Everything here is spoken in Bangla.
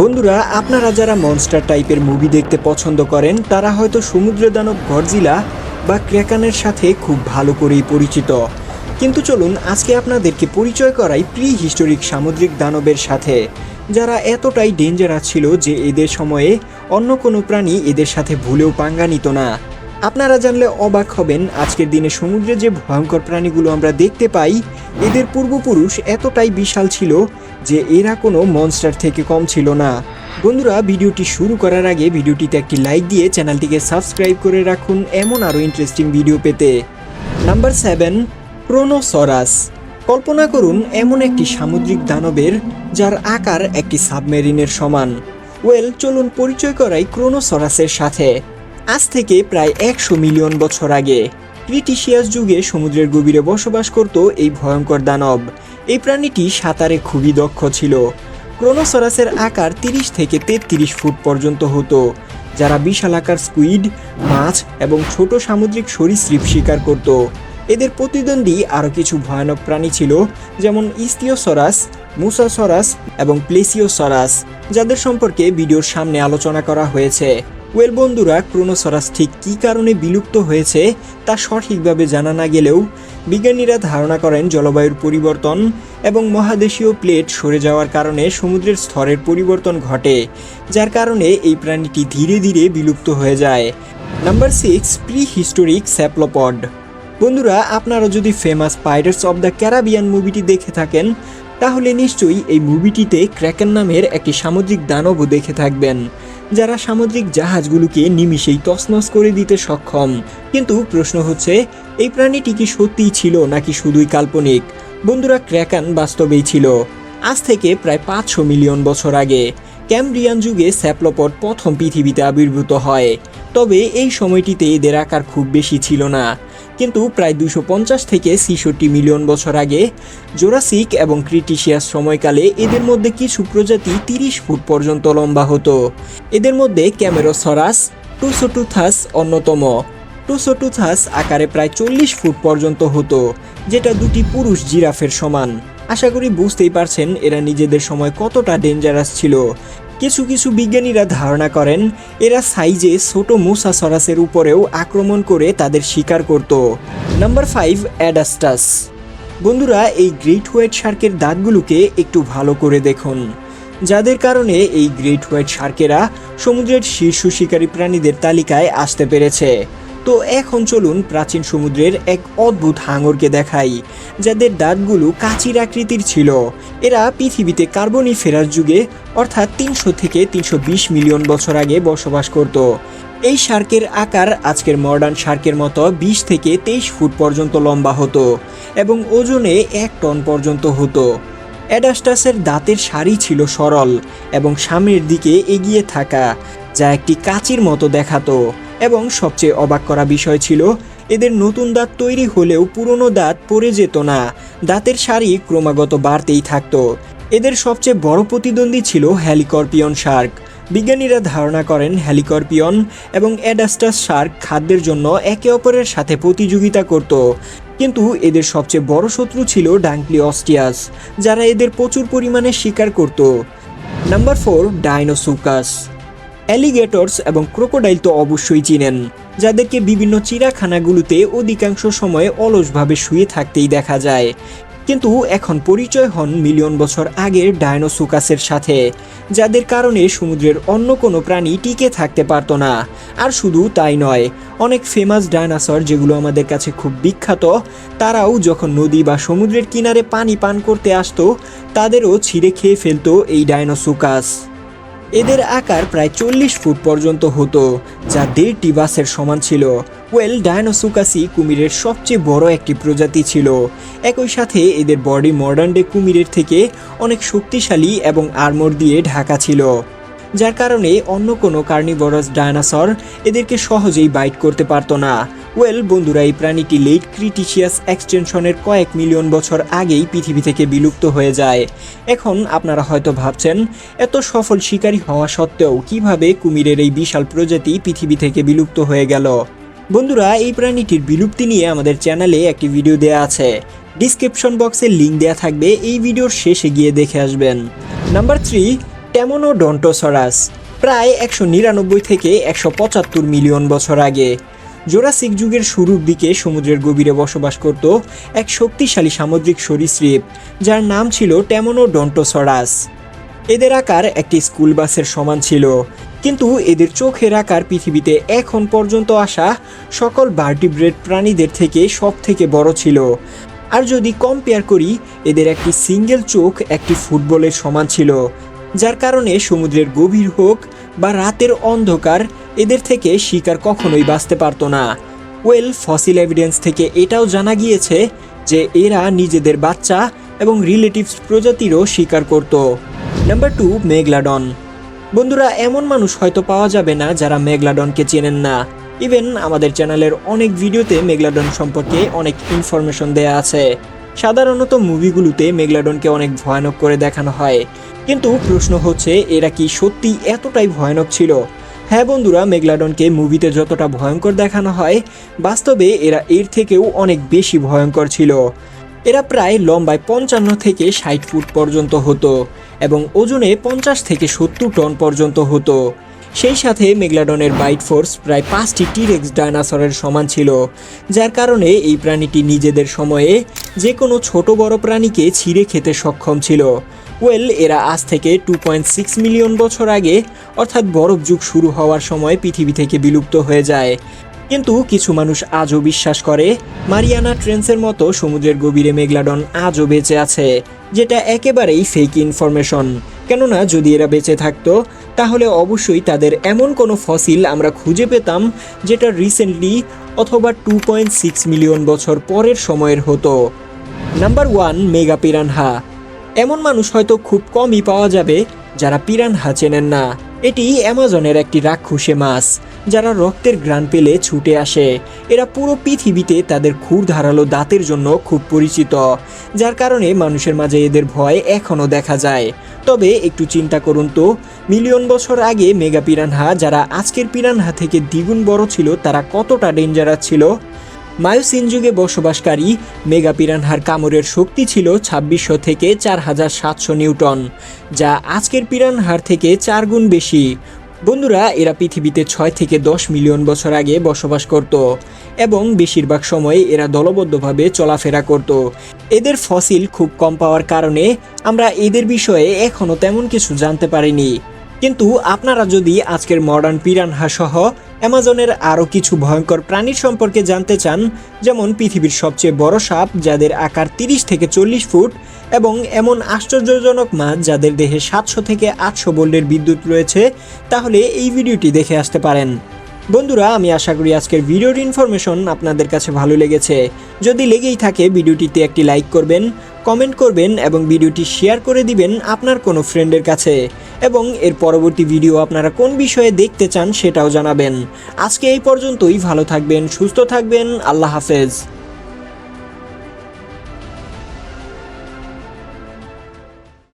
বন্ধুরা, আপনারা যারা মনস্টার টাইপের মুভি দেখতে পছন্দ করেন, তারা হয়তো সমুদ্র দানব গরজিলা বা ক্র্যাকানের সাথে খুব ভালো করেই পরিচিত। কিন্তু চলুন, আজকে আপনাদেরকে পরিচয় করাই প্রি হিস্টোরিক সামুদ্রিক দানবের সাথে, যারা এতটাই ডেঞ্জারাস ছিল যে এদের সময়ে অন্য কোনো প্রাণী এদের সাথে ভুলেও পাঙ্গা নিত না। আপনারা জানলে অবাক হবেন, আজকের দিনে সমুদ্রে যে ভয়ঙ্কর প্রাণীগুলো আমরা দেখতে পাই, এদের পূর্বপুরুষ এতটাই বিশাল ছিল যে এরা কোনো মনস্টার থেকে কম ছিল না। বন্ধুরা, ভিডিওটি শুরু করার আগে ভিডিওটিতে একটি লাইক দিয়ে চ্যানেলটিকে সাবস্ক্রাইব করে রাখুন, এমন আরও ইন্টারেস্টিং ভিডিও পেতে। নাম্বার সেভেন ক্রোনোসরাস কল্পনা করুন, এমন একটি সামুদ্রিক দানবের, যার আকার একটি সাবমেরিনের সমান। ওয়েল চলুন পরিচয় করাই ক্রোনোসরাসের সাথে। আজ থেকে প্রায় একশো মিলিয়ন বছর আগে ক্রিটিশিয়াস যুগে সমুদ্রের গভীরে বসবাস করত এই ভয়ঙ্কর দানব। এই প্রাণীটি সাঁতারে খুবই দক্ষ ছিল। ক্রোনোসরাসের আকার তিরিশ থেকে তেত্রিশ ফুট পর্যন্ত হতো, যারা বিশাল আকার স্কুইড, মাছ এবং ছোট সামুদ্রিক সরীসৃপ শিকার করত। এদের প্রতিদ্বন্দ্বী আরও কিছু ভয়ানক প্রাণী ছিল, যেমন ইস্তিওসরাস, মুসাসরাস এবং প্লেসিওসরাস, যাদের সম্পর্কে ভিডিওর সামনে আলোচনা করা হয়েছে। ওয়েল, বন্ধুরা, ক্রোনোসরাস ঠিক কী কারণে বিলুপ্ত হয়েছে তা সঠিকভাবে জানা না গেলেও বিজ্ঞানীরা ধারণা করেন জলবায়ুর পরিবর্তন এবং মহাদেশীয় প্লেট সরে যাওয়ার কারণে সমুদ্রের স্তরের পরিবর্তন ঘটে, যার কারণে এই প্রাণীটি ধীরে ধীরে বিলুপ্ত হয়ে যায়। নাম্বার সিক্স প্রি হিস্টোরিক স্যাপ্লোপড। বন্ধুরা, আপনারা যদি famous pirates of the Caribbean মুভিটি দেখে থাকেন, তাহলে নিশ্চয়ই এই মুভিটিতে ক্র্যাকেন নামের একটি সামুদ্রিক দানবও দেখে থাকবেন, যারা সামুদ্রিক জাহাজগুলোকে নিমিষেই তছনছ করে দিতে সক্ষম। কিন্তু প্রশ্ন হচ্ছে এই প্রাণীটি কি সত্যিই ছিল নাকি শুধুই কাল্পনিক? বন্ধুরা, ক্র্যাকান বাস্তবেই ছিল। আজ থেকে প্রায় পাঁচশো মিলিয়ন বছর আগে ক্যামব্রিয়ান যুগে স্যাপ্লোপড প্রথম পৃথিবীতে আবির্ভূত হয়। তবে এই সময়টিতে এদের আকার খুব বেশি ছিল না। কিন্তু প্রায় দুশো থেকে ছিষট্টি মিলিয়ন বছর আগে জোরাসিক এবং ক্রিটিশিয়াস সময়কালে এদের মধ্যে কিছু প্রজাতি তিরিশ ফুট পর্যন্ত লম্বা হতো। এদের মধ্যে ক্যামেরোসরাস, টুসোটুথাস অন্যতম। টুসোটুথাস আকারে প্রায় চল্লিশ ফুট পর্যন্ত হতো, যেটা দুটি পুরুষ জিরাফের সমান। আশা করি বুঝতেই পারছেন এরা নিজেদের সময় কতটা ডেঞ্জারাস ছিল। কিছু কিছু বিজ্ঞানীরা ধারণা করেন, এরা সাইজে ছোট মুসাসরাসের উপরেও আক্রমণ করে তাদের শিকার করত। নাম্বার ফাইভ, অ্যাডাস্টাস। বন্ধুরা, এই গ্রেট হোয়াইট শার্কের দাঁতগুলোকে একটু ভালো করে দেখুন। যাদের কারণে এই গ্রেট হোয়াইট শার্কেরা সমুদ্রের শীর্ষ শিকারী প্রাণীদের তালিকায় আসতে পেরেছে। তো এখন চলুন প্রাচীন সমুদ্রের এক অদ্ভুত হাঙরকে দেখাই, যাদের দাঁতগুলো কাচির আকৃতির ছিল। এরা পৃথিবীতে কার্বনি ফেরার যুগে, অর্থাৎ তিনশো থেকে তিনশো বিশ মিলিয়ন বছর আগে বসবাস করত। এই শার্কের আকার আজকের মডার্ন শার্কের মতো বিশ থেকে তেইশ ফুট পর্যন্ত লম্বা হতো এবং ওজনে এক টন পর্যন্ত হতো। অ্যাডাস্টাসের দাঁতের সারি ছিল সরল এবং সামনের দিকে এগিয়ে থাকা, যা একটি কাচির মতো দেখাতো। এবং সবচেয়ে অবাক করা বিষয় ছিল, এদের নতুন দাঁত তৈরি হলেও পুরনো দাঁত পড়ে যেত না। দাঁতের সারি ক্রমাগত বাড়তেই থাকত। এদের সবচেয়ে বড় প্রতিদ্বন্দ্বী ছিল হ্যালিকর্পিয়ন শার্ক। বিজ্ঞানীরা ধারণা করেন হ্যালিকর্পিয়ন এবং অ্যাডাস্টাস শার্ক খাদ্যের জন্য একে অপরের সাথে প্রতিযোগিতা করত। কিন্তু এদের সবচেয়ে বড় শত্রু ছিল ডাঙ্কলি অস্টিয়াস যারা এদের প্রচুর পরিমাণে শিকার করত। Number four, ডাইনোসুকাস। অ্যালিগেটরস এবং ক্রোকোডাইল তো অবশ্যই চিনেন, যাদেরকে বিভিন্ন চিড়াখানাগুলোতে অধিকাংশ সময় অলসভাবে শুয়ে থাকতেই দেখা যায়। কিন্তু এখন পরিচয় হন মিলিয়ন বছর আগের ডায়নোসুকাসের সাথে, যাদের কারণে সমুদ্রের অন্য কোনো প্রাণী টিকে থাকতে পারত না। আর শুধু তাই নয়, অনেক ফেমাস ডায়নাসর যেগুলো আমাদের কাছে খুব বিখ্যাত, তারাও যখন নদী বা সমুদ্রের কিনারে পানি পান করতে আসতো, তাদেরও ছিঁড়ে খেয়ে ফেলতো এই ডায়নোসুকাস। এদের আকার প্রায় চল্লিশ ফুট পর্যন্ত হতো, যা দেড়টি বাসের সমান ছিল। ওয়েল, ডায়নোসুকাসি কুমিরের সবচেয়ে বড় একটি প্রজাতি ছিল। একই সাথে এদের বডি মডার্ন ডে কুমিরের থেকে অনেক শক্তিশালী এবং আর্মর দিয়ে ঢাকা ছিল। যার কারণে অন্য কোনো কার্নিভরাস ডায়নাসর এদেরকে সহজেই বাইট করতে পারতো না। ওয়েল, বন্ধুরা, এই প্রাণীটি লেট ক্রিটিশিয়াস এক্সটেনশনের কয়েক মিলিয়ন বছর আগেই পৃথিবী থেকে বিলুপ্ত হয়ে যায়। এখন আপনারা হয়তো ভাবছেন, এত সফল শিকারী হওয়া সত্ত্বেও কীভাবে কুমিরের এই বিশাল প্রজাতি পৃথিবী থেকে বিলুপ্ত হয়ে গেল? বন্ধুরা, এই প্রাণীটির বিলুপ্তি নিয়ে আমাদের চ্যানেলে একটি ভিডিও দেয়া আছে। ডিসক্রিপশন বক্সে লিঙ্ক দেয়া থাকবে, এই ভিডিওর শেষে গিয়ে দেখে আসবেন। নাম্বার থ্রি টেমনো ডন্টোসরাস প্রায় একশো নিরানব্বই থেকে একশো পঁচাত্তর মিলিয়ন বছর আগে। জোরাসিক যুগের শুরুর দিকে সমুদ্রের গভীরে বসবাস করত এক শক্তিশালী সামুদ্রিক সরীসৃপ, যার নাম ছিল টেমনো ডন্টোসরাস এদের আকার একটি স্কুল বাসের সমান ছিল, কিন্তু এদের চোখের আকার পৃথিবীতে এখন পর্যন্ত আসা সকল ভার্টিব্রেড প্রাণীদের থেকে সব থেকে বড় ছিল। আর যদি কম্পেয়ার করি, এদের একটি সিঙ্গেল চোখ একটি ফুটবলের সমান ছিল, যার কারণে সমুদ্রের গভীর হোক বা রাতের অন্ধকার এদের থেকে শিকার কখনোই বাঁচতে পারতো না। ওয়েল, ফসিল এভিডেন্স থেকে এটাও জানা গিয়েছে যে এরা নিজেদের বাচ্চা এবং রিলেটিভস প্রজাতিরও শিকার করত। নাম্বার টু মেঘলাডন বন্ধুরা, এমন মানুষ হয়তো পাওয়া যাবে না যারা মেঘলাডনকে চেনেন না। ইভেন আমাদের চ্যানেলের অনেক ভিডিওতে মেঘলাডন সম্পর্কে অনেক ইনফরমেশন দেয়া আছে। সাধারণত মুভিগুলোতে মেঘলাডনকে অনেক ভয়ানক করে দেখানো হয়। কিন্তু প্রশ্ন হচ্ছে, এরা কি সত্যি এতটাই ভয়ানক ছিল? হ্যাঁ বন্ধুরা, মেঘলাডনকে মুভিতে যতটা ভয়ঙ্কর দেখানো হয়, বাস্তবে এরা এর থেকেও অনেক বেশি ভয়ঙ্কর ছিল। এরা প্রায় লম্বায় পঞ্চান্ন থেকে ষাট ফুট পর্যন্ত হতো এবং ওজনে পঞ্চাশ থেকে সত্তর টন পর্যন্ত হতো। সেই সাথে মেগলাডনের বাইট ফোর্স প্রায় পাঁচটি টিরেক্স ডায়নাসরের সমান ছিল, যার কারণে এই প্রাণীটি নিজেদের সময়ে যে কোনো ছোট বড় প্রাণীকে ছিঁড়ে খেতে সক্ষম ছিল। ওয়েল, এরা আজ থেকে টু পয়েন্ট সিক্স মিলিয়ন বছর আগে অর্থাৎ বরফ যুগ শুরু হওয়ার সময় পৃথিবী থেকে বিলুপ্ত হয়ে যায়। কিন্তু কিছু মানুষ আজও বিশ্বাস করে, মারিয়ানা ট্রেন্সের মতো সমুদ্রের গভীরে মেঘলাডন আজও বেঁচে আছে, যেটা একেবারেই ফেক ইনফরমেশন কেননা, যদি এরা বেঁচে থাকতো, তাহলে অবশ্যই তাদের এমন কোনো ফসিল আমরা খুঁজে পেতাম, যেটা রিসেন্টলি অথবা টু পয়েন্ট সিক্স মিলিয়ন বছর পরের সময়ের হতো। Number one mega piranha. এমন মানুষ হয়তো খুব কমই পাওয়া যাবে যারা পিরানহা চেনেন না। এটি অ্যামাজনের একটি রাক্ষসে মাছ, যারা রক্তের গ্রান পেলে ছুটে আসে। এরা পুরো পৃথিবীতে তাদের খুর ধারালো দাঁতের জন্য খুব পরিচিত, যার কারণে মানুষের মাঝে এদের ভয় এখনও দেখা যায়। তবে একটু চিন্তা করুন তো, মিলিয়ন বছর আগে মেগা পিরানহা যারা আজকের পিরানহা থেকে দ্বিগুণ বড় ছিল, তারা কতটা ডেঞ্জারাস ছিল? মায়োসিন যুগে বসবাসকারী মেগা পিরানহার কামড়ের শক্তি ছিল ছাব্বিশশো থেকে চার হাজার সাতশো নিউটন, যা আজকের পিরানহার থেকে চার গুণ বেশি। বন্ধুরা, এরা পৃথিবীতে ছয় থেকে দশ মিলিয়ন বছর আগে বসবাস করত এবং বেশিরভাগ সময় এরা দলবদ্ধভাবে চলাফেরা করত। এদের ফসিল খুব কম পাওয়ার কারণে আমরা এদের বিষয়ে এখনও তেমন কিছু জানতে পারিনি। কিন্তু আপনারা যদি আজকের মডার্ন পিরানহা সহ অ্যামাজনের আরও কিছু ভয়ঙ্কর প্রাণীর সম্পর্কে জানতে চান, যেমন পৃথিবীর সবচেয়ে বড় সাপ, যাদের আকার তিরিশ থেকে চল্লিশ ফুট, এবং এমন আশ্চর্যজনক মাছ যাদের দেহে সাতশো থেকে আটশো বোল্ডের বিদ্যুৎ রয়েছে, তাহলে এই ভিডিওটি দেখে আসতে পারেন। বন্ধুরা, আমি আশা করি আজকের ভিডিওর ইনফরমেশন আপনাদের কাছে ভালো লেগেছে। যদি লেগেই থাকে, ভিডিওটিতে একটি লাইক করবেন কমেন্ট করবেন এবং ভিডিওটি শেয়ার করে দিবেন আপনার কোনো ফ্রেন্ডের কাছে। এবং এর পরবর্তী ভিডিও আপনারা কোন বিষয়ে দেখতে চান সেটাও জানাবেন। আজকে এই পর্যন্তই, ভালো থাকবেন, সুস্থ থাকবেন, আল্লাহ হাফেজ।